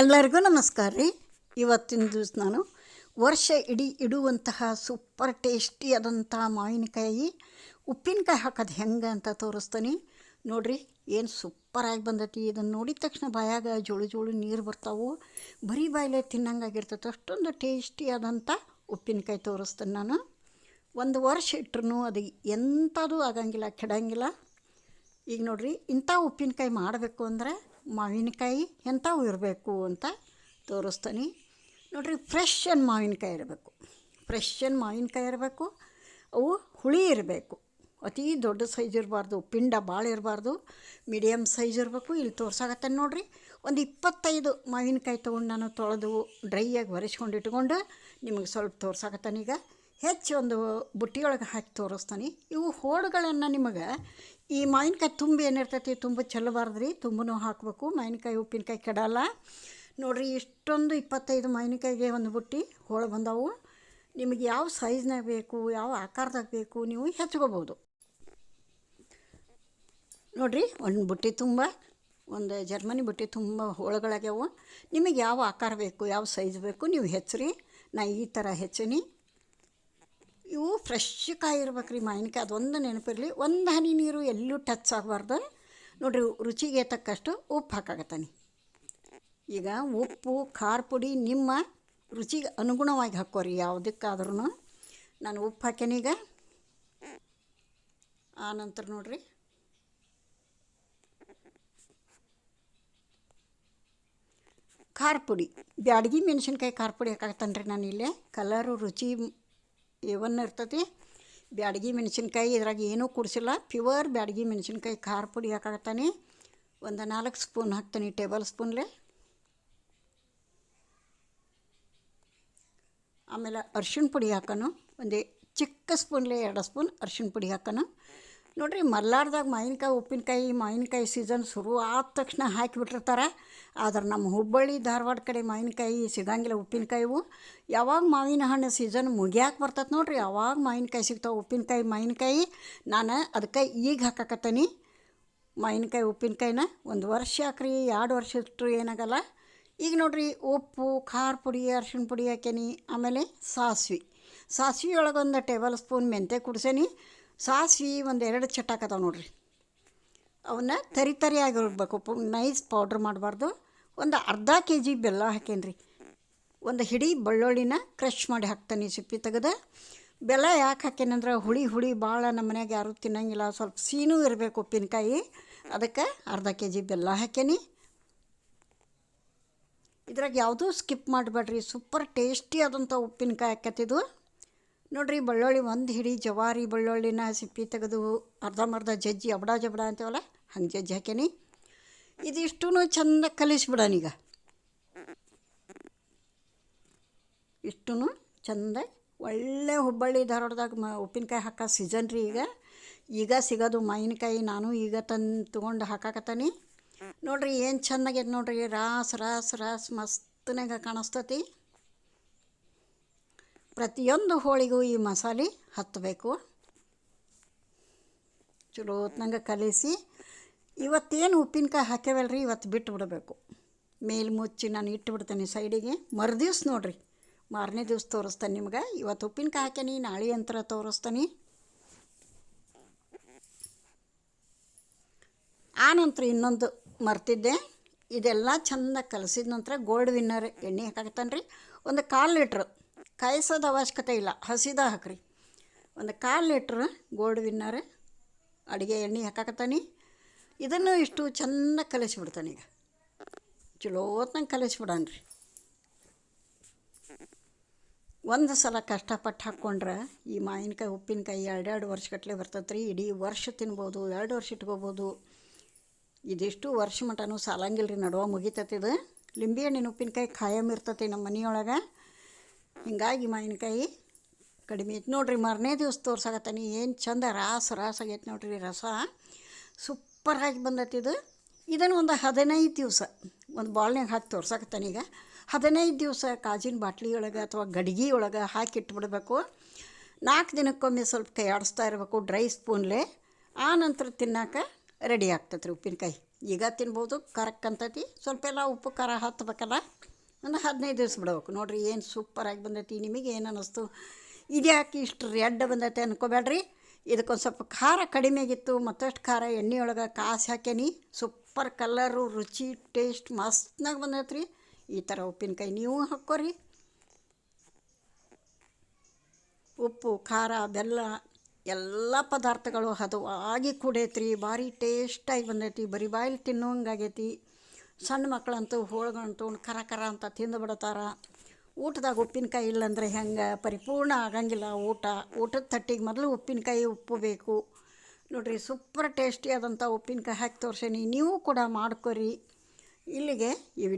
ಎಲ್ಲರಿಗೂ ನಮಸ್ಕಾರ ರೀ. ಇವತ್ತಿನ ದಿವಸ ನಾನು ವರ್ಷ ಇಡೀ ಇಡುವಂತಹ ಸೂಪರ್ ಟೇಸ್ಟಿಯಾದಂಥ ಮಾವಿನಕಾಯಿ, ಉಪ್ಪಿನಕಾಯಿ ಹಾಕೋದು ಹೆಂಗೆ ಅಂತ ತೋರಿಸ್ತೀನಿ. ನೋಡಿರಿ, ಏನು ಸೂಪರಾಗಿ ಬಂದೈತಿ. ಇದನ್ನು ನೋಡಿದ ತಕ್ಷಣ ಬಾಯಾಗ ಜೋಳು ಜೋಳು ನೀರು ಬರ್ತಾವು. ಬರೀ ಬಾಯಲ್ಲೇ ತಿನ್ನಂಗಾಗಿರ್ತೈತೆ ಅಷ್ಟೊಂದು ಟೇಸ್ಟಿಯಾದಂಥ ಉಪ್ಪಿನಕಾಯಿ ತೋರಿಸ್ತೀನಿ ನಾನು. ಒಂದು ವರ್ಷ ಇಟ್ರೂ ಅದು ಎಂಥದೂ ಆಗಂಗಿಲ್ಲ, ಕೆಡಂಗಿಲ್ಲ. ಈಗ ನೋಡಿರಿ, ಇಂಥ ಉಪ್ಪಿನಕಾಯಿ ಮಾಡಬೇಕು ಅಂದರೆ ಮಾವಿನಕಾಯಿ ಎಂಥವು ಇರಬೇಕು ಅಂತ ತೋರಿಸ್ತೀನಿ. ನೋಡಿರಿ ಫ್ರೆಶ್ ಅನ್ ಮಾವಿನಕಾಯಿ ಇರಬೇಕು. ಫ್ರೆಶ್ ಅನ್ ಮಾವಿನಕಾಯಿ ಇರಬೇಕು. ಅವು ಹುಳಿ ಇರಬೇಕು. ಅತಿ ದೊಡ್ಡ ಸೈಜ್ ಇರಬಾರ್ದು, ಪಿಂಡ ಭಾಳ ಇರಬಾರ್ದು ಮೀಡಿಯಮ್ ಸೈಜ್ ಇರಬೇಕು. ಇಲ್ಲಿ ತೋರ್ಸಾಗತ್ತೆ ನೋಡಿರಿ. ಒಂದು ಇಪ್ಪತ್ತೈದು ಮಾವಿನಕಾಯಿ ತೊಗೊಂಡು ನಾನು ತೊಳೆದು ಡ್ರೈಯಾಗಿ ಒರೆಸ್ಕೊಂಡು ಇಟ್ಕೊಂಡು ನಿಮಗೆ ಸ್ವಲ್ಪ ತೋರ್ಸಾಕತ್ತಾನೀಗ ಹೆಚ್ಚು ಒಂದು ಬುಟ್ಟಿಯೊಳಗೆ ಹಾಕಿ ತೋರಿಸ್ತಾನೆ. ಇವು ಹೋಳುಗಳನ್ನು ನಿಮಗೆ ಈ ಮಾವಿನಕಾಯಿ ತುಂಬಿ ಏನಿರ್ತೈತಿ, ತುಂಬ ಚೆಲ್ಲಬಾರ್ದು ರೀ ತುಂಬನೂ ಹಾಕಬೇಕು. ಮಾವಿನಕಾಯಿ, ಉಪ್ಪಿನಕಾಯಿ ಕೆಡಲ್ಲ. ನೋಡಿರಿ, ಇಷ್ಟೊಂದು ಇಪ್ಪತ್ತೈದು ಮಾವಿನಕಾಯಿಗೆ ಒಂದು ಬುಟ್ಟಿ ಹೋಳು ಬಂದವು. ನಿಮಗೆ ಯಾವ ಸೈಜ್ನಾಗ ಬೇಕು, ಯಾವ ಆಕಾರದಾಗ ಬೇಕು, ನೀವು ಹೆಚ್ಕೋಬೋದು ನೋಡಿರಿ, ಒಂದು ಬುಟ್ಟಿ ತುಂಬ, ಒಂದು ಜರ್ಮನಿ ಬುಟ್ಟಿ ತುಂಬ ಹೋಳುಗಳಾಗ್ಯಾವು. ನಿಮಗೆ ಯಾವ ಆಕಾರ ಬೇಕು, ಯಾವ ಸೈಜ್ ಬೇಕು, ನೀವು ಹೆಚ್ಚ್ರಿ. ನಾ ಈ ಥರ ಹೆಚ್ಚೀನಿ. ಇವು ಫ್ರೆಶ್ ಕಾಯಿ ಇರ್ಬೇಕು ರೀ ಮಾವಿನಕಾಯಿ, ಅದೊಂದು ನೆನಪಿರಲಿ. ಒಂದು ಹನಿ ನೀರು ಎಲ್ಲೂ ಟಚ್ ಆಗಬಾರ್ದು. ನೋಡಿರಿ, ರುಚಿಗೆ ತಕ್ಕಷ್ಟು ಉಪ್ಪು ಹಾಕಾಗತ್ತಾನೆ ಈಗ ಉಪ್ಪು, ಖಾರ ಪುಡಿ ನಿಮ್ಮ ರುಚಿಗೆ ಅನುಗುಣವಾಗಿ ಹಾಕೋರಿ ಯಾವುದಕ್ಕಾದ್ರೂ ನಾನು ಉಪ್ಪು ಹಾಕ್ಯಾನೀಗ ಈಗ. ಆನಂತರ ನೋಡಿರಿ. ಖಾರ ಪುಡಿ, ಬ್ಯಾಡಗಿ ಮೆಣಸಿನ್ಕಾಯಿ ಖಾರ ಪುಡಿ ಹಾಕಾಕತ್ತಾನೆ ರೀ ನಾನು ಇಲ್ಲೇ. ಕಲರು ರುಚಿ ಇವನ್ ಇರ್ತೈತಿ? ಬ್ಯಾಡಗಿ ಮೆಣಸಿನ್ಕಾಯಿ ಇದ್ರಾಗ ಏನೂ ಕುಡಿಸಿಲ್ಲ. ಪ್ಯೂರ್ ಬ್ಯಾಡಗಿ ಮೆಣಸಿನ್ಕಾಯಿ ಖಾರ ಪುಡಿ ಹಾಕಾಕತ್ತಾನೆ. ಒಂದು ನಾಲ್ಕು ಸ್ಪೂನ್ ಹಾಕ್ತಾನೆ ಟೇಬಲ್ ಸ್ಪೂನ್ಲೆ. ಆಮೇಲೆ ಅರ್ಶಿಣ ಪುಡಿ ಹಾಕೋಣ ಒಂದು ಚಿಕ್ಕ ಸ್ಪೂನ್ಲೆ ಎರಡು ಸ್ಪೂನ್ ಅರ್ಶಿಣ ಪುಡಿ ಹಾಕೋನು. ನೋಡಿರಿ, ಮಲ್ಲಾರ್ದಾಗ ಮಾವಿನಕಾಯಿ, ಉಪ್ಪಿನಕಾಯಿ, ಮಾವಿನಕಾಯಿ ಸೀಸನ್ ಶುರು ಆದ ತಕ್ಷಣ ಹಾಕಿಬಿಟ್ಟಿರ್ತಾರೆ. ಆದ್ರೆ ನಮ್ಮ ಹುಬ್ಬಳ್ಳಿ ಧಾರವಾಡ ಕಡೆ ಮಾವಿನಕಾಯಿ ಸಿಗಂಗಿಲ್ಲ ಉಪ್ಪಿನಕಾಯಿವು ಯಾವಾಗ ಮಾವಿನ ಹಣ್ಣು ಸೀಸನ್ ಮುಗಿಯಾಕೆ ಬರ್ತೈತೆ ನೋಡಿರಿ, ಯಾವಾಗ ಮಾವಿನಕಾಯಿ ಸಿಗ್ತಾವೆ, ಉಪ್ಪಿನಕಾಯಿ, ಮಾವಿನಕಾಯಿ. ನಾನು ಅದಕ್ಕೆ ಈಗ ಹಾಕಕತ್ತೀನಿ. ಮಾವಿನಕಾಯಿ, ಉಪ್ಪಿನಕಾಯಿನ ಒಂದು ವರ್ಷ ಹಾಕ್ರಿ, ಎರಡು ವರ್ಷ ಇಟ್ಟರು ಏನಾಗಲ್ಲ. ಈಗ ನೋಡಿರಿ, ಉಪ್ಪು, ಖಾರ ಪುಡಿ, ಅರ್ಶಿಣ ಪುಡಿ ಹಾಕೇನಿ ಆಮೇಲೆ ಸಾಸ್ವೆ. ಸಾಸ್ವೆ ಒಳಗೊಂದು ಟೇಬಲ್ ಸ್ಪೂನ್ ಮೆಂತೆ ಕುಡ್ಸೇನಿ. ಸಾಸ್ವೆ ಒಂದು ಎರಡು ಚಟಾಕತಾವ ನೋಡ್ರಿ. ಅವನ್ನ ತರಿ ತರಿಯಾಗಿರ್ಬೇಕು ಪು ನೈಸ್ ಪೌಡ್ರ್ ಮಾಡಬಾರ್ದು. ಒಂದು ಅರ್ಧ ಕೆ ಜಿ ಬೆಲ್ಲ ಹಾಕೇನಿ ಒಂದು ಹಿಡಿ ಬೆಳ್ಳುಳ್ಳಿನ ಕ್ರಷ್ ಮಾಡಿ ಹಾಕ್ತಾನೆ ಸಿಪ್ಪಿ ತೆಗೆದು. ಬೆಲ್ಲ ಯಾಕೆ ಹಾಕೇನಂದ್ರೆ ಹುಳಿ ಹುಳಿ ಭಾಳ ನಮ್ಮ ಮನ್ಯಾಗ ಯಾರೂ ತಿನ್ನಂಗಿಲ್ಲ. ಸ್ವಲ್ಪ ಸೀನೂ ಇರಬೇಕು ಉಪ್ಪಿನಕಾಯಿ. ಅದಕ್ಕೆ ಅರ್ಧ ಕೆ ಜಿ ಬೆಲ್ಲ ಹಾಕೇನಿ. ಇದ್ರಾಗ ಯಾವುದೂ ಸ್ಕಿಪ್ ಮಾಡಬೇಡ್ರಿ. ಸೂಪರ್ ಟೇಸ್ಟಿ ಆದಂಥ ಉಪ್ಪಿನಕಾಯಿ ಹಾಕತ್ತಿದ್ದು. ನೋಡಿರಿ ಬೆಳ್ಳುಳ್ಳಿ ಒಂದು ಹಿಡಿ ಜವಾರಿ ಬೆಳ್ಳುಳ್ಳಿನ ಸಿಪ್ಪಿ ತೆಗೆದು ಅರ್ಧಂಬರ್ಧ ಜಜ್ಜಿ ಅಬಡ ಜಬಡ ಅಂತೀವಲ್ಲ, ಹಂಗೆ ಜಜ್ಜಿ ಹಾಕೇನಿ. ಇದಿಷ್ಟೂ ಚಂದ ಕಲಿಸ್ಬಿಡೋಣೀಗ ಇಷ್ಟೂ ಚಂದ ಒಳ್ಳೆ ಹುಬ್ಬಳ್ಳಿ ಧಾರವಾಡದಾಗ ಮ ಉಪ್ಪಿನಕಾಯಿ ಹಾಕೋ ಸೀಸನ್ ರೀ ಈಗ. ಈಗ ಸಿಗೋದು ಮಾವಿನಕಾಯಿ, ನಾನು ಈಗ ತಂದು ತೊಗೊಂಡು ಹಾಕಾಕತ್ತಾನೆ. ನೋಡ್ರಿ, ಏನು ಚೆನ್ನಾಗೈತೆ ನೋಡ್ರಿ, ರಾಸ್ ರಾಸ್ ರಾಸ್ ಮಸ್ತನಾಗ ಕಾಣಿಸ್ತತಿ. ಪ್ರತಿಯೊಂದು ಹೋಳಿಗೂ ಈ ಮಸಾಲೆ ಹತ್ತಬೇಕು. ಚಲೋ ಹೊತ್ನಂಗೆ ಕಲಿಸಿ. ಇವತ್ತೇನು ಉಪ್ಪಿನಕಾಯಿ ಹಾಕ್ಯವಲ್ರಿ? ಇವತ್ತು ಬಿಟ್ಟು ಬಿಡಬೇಕು ಮೇಲೆ ಮುಚ್ಚಿ ನಾನು ಇಟ್ಟು ಬಿಡ್ತೇನೆ ಸೈಡಿಗೆ. ಮರುದಿವ್ಸ ನೋಡಿರಿ. ಮಾರನೇ ದಿವ್ಸ ತೋರಿಸ್ತೇನೆ ನಿಮ್ಗೆ. ಇವತ್ತು ಉಪ್ಪಿನಕಾಯಿ ಹಾಕ್ಯಾನಿ, ನಾಳೆ ಅಂತರ ತೋರಿಸ್ತೇನೆ. ಆ ನಂತರ ಇನ್ನೊಂದು ಮರ್ತಿದ್ದೆ. ಇದೆಲ್ಲ ಚೆಂದ ಕಲಸಿದ ನಂತರ ಗೋಲ್ಡ್ ವಿನ್ನರ್ ಎಣ್ಣೆ ಹಾಕಾಕತ್ತಾನೆ ರೀ ಒಂದು ಕಾಲು ಲೀಟ್ರ್ ಕಾಯಿಸೋದು ಅವಶ್ಯಕತೆ ಇಲ್ಲ. ಹಸಿದ ಹಾಕ್ರಿ. ಒಂದು ಕಾಲು ಲೀಟ್ರ್ ಗೋಲ್ಡ್ ವಿನ್ನರ್, ಅಡುಗೆ ಎಣ್ಣೆ ಹಾಕಾಕತ್ತಾನೆ. ಇದನ್ನು ಇಷ್ಟು ಚೆನ್ನಾಗಿ ಕಲಿಸ್ಬಿಡ್ತಾನೆ ಈಗ. ಚಲೋ ಕಲಿಸ್ಬಿಡಾನ ರೀ ಒಂದು ಸಲ ಕಷ್ಟಪಟ್ಟು ಹಾಕ್ಕೊಂಡ್ರೆ ಈ ಮಾವಿನಕಾಯಿ, ಉಪ್ಪಿನಕಾಯಿ ಎರಡೆರಡು ವರ್ಷಗಟ್ಟಲೆ ಬರ್ತೈತೆ ರೀ ಇಡೀ ವರ್ಷ ತಿನ್ಬೋದು, ಎರಡು ವರ್ಷ ಇಟ್ಕೋಬೋದು. ಇದಿಷ್ಟು ವರ್ಷ ಮಟನೂ ಸಾಲಂಗಿಲ್ಲ ರೀ ನಡುವ ಮುಗಿತೈತಿ ಇದು. ಲಿಂಬೆ ಹಣ್ಣಿನ ಉಪ್ಪಿನಕಾಯಿ ಖಾಯಂ ಇರ್ತೈತಿ ನಮ್ಮ ಮನೆಯೊಳಗೆ. ಹಿಂಗಾಗಿ ಮಾವಿನಕಾಯಿ ಕಡಿಮೆ ಐತೆ. ನೋಡಿರಿ ಮಾರನೇ ದಿವಸ ತೋರ್ಸಾಕತ್ತಾನೆ, ಏನು ಚಂದ ರಾಸ ರಾಸ ಆಗೈತೆ ನೋಡ್ರಿ ರಸ. ಸೂಪರಾಗಿ ಬಂದೈತಿ ಇದು. ಇದನ್ನು ಒಂದು ಹದಿನೈದು ದಿವಸ, ಒಂದು ಬಾಳ್ನಾಗ ಹಾಕಿ ತೋರ್ಸಾಕತ್ತಾನೆ ಈಗ. ಹದಿನೈದು ದಿವಸ ಕಾಜಿನ ಬಾಟ್ಲಿ ಒಳಗೆ ಅಥವಾ ಗಡಿಗೆ ಒಳಗೆ ಹಾಕಿ ಇಟ್ಬಿಡ್ಬೇಕು. ನಾಲ್ಕು ದಿನಕ್ಕೊಮ್ಮೆ ಸ್ವಲ್ಪ ಕೈ ಆಡಿಸ್ತಾ ಇರಬೇಕು, ಡ್ರೈ ಸ್ಪೂನ್ಲೆ. ಆ ನಂತರ ತಿನ್ನಾಕ ರೆಡಿ ಆಗ್ತೈತೆ ರೀ ಉಪ್ಪಿನಕಾಯಿ. ಈಗ ತಿನ್ಬೋದು ಅಂತೈತಿ. ಸ್ವಲ್ಪ ಎಲ್ಲ ಉಪ್ಪು ಖಾರ ಹತ್ಬೇಕಲ್ಲ ಒಂದು ಹದಿನೈದು ದಿವಸ ಬಿಡ್ಬೇಕು. ನೋಡಿರಿ ಏನು ಸೂಪರಾಗಿ ಬಂದೈತಿ, ನಿಮಗೆ ಏನು ಅನ್ನಿಸ್ತು ಇದ್ಯಾಕೆ ಇಷ್ಟು ರೆಡ್ ಬಂದೈತೆ ಅನ್ಕೋಬೇಡ್ರಿ. ಇದಕ್ಕೊಂದು ಸ್ವಲ್ಪ ಖಾರ ಕಡಿಮೆ ಆಗಿತ್ತು, ಮತ್ತಷ್ಟು ಖಾರ ಎಣ್ಣೆ ಒಳಗೆ ಕಾಸು ಹಾಕ್ಯಾನಿ. ಸೂಪರ್ ಕಲರು ರುಚಿ ಟೇಸ್ಟ್ ಮಸ್ತ್ನಾಗ ಬಂದೈತೆ ರೀ ಈ ಥರ ಉಪ್ಪಿನಕಾಯಿ ನೀವು ಹಾಕ್ಕೋರಿ. ಉಪ್ಪು, ಖಾರ, ಬೆಲ್ಲ, ಎಲ್ಲ ಪದಾರ್ಥಗಳು ಹದವಾಗಿ ಕುಡೈತ್ರಿ. ಭಾರಿ ಟೇಸ್ಟಾಗಿ ಬಂದೈತಿ. ಬರೀ ಬಾಯಲ್ಲಿ ತಿನ್ನೋಂಗಾಗೈತಿ ಸಣ್ಣ ಮಕ್ಕಳಂತೂ ಹೋಳ್ಗಂತೂ ಕರ ಕರ ಅಂತ ತಿಂದು ಬಿಡ್ತಾರೆ. ಊಟದಾಗ ಉಪ್ಪಿನಕಾಯಿ ಇಲ್ಲಂದ್ರೆ ಹೆಂಗೆ? ಪರಿಪೂರ್ಣ ಆಗಂಗಿಲ್ಲ ಊಟ. ಊಟದ ತಟ್ಟಿಗೆ ಮೊದಲು ಉಪ್ಪಿನಕಾಯಿ ಉಪ್ಪು ಬೇಕು. ನೋಡಿರಿ, ಸೂಪರ್ ಟೇಸ್ಟಿ ಆದಂಥ ಉಪ್ಪಿನಕಾಯಿ ಹಾಕಿ ತೋರಿಸೀನಿ. ನೀವು ಕೂಡ ಮಾಡ್ಕೊರಿ. ಇಲ್ಲಿಗೆ ಈ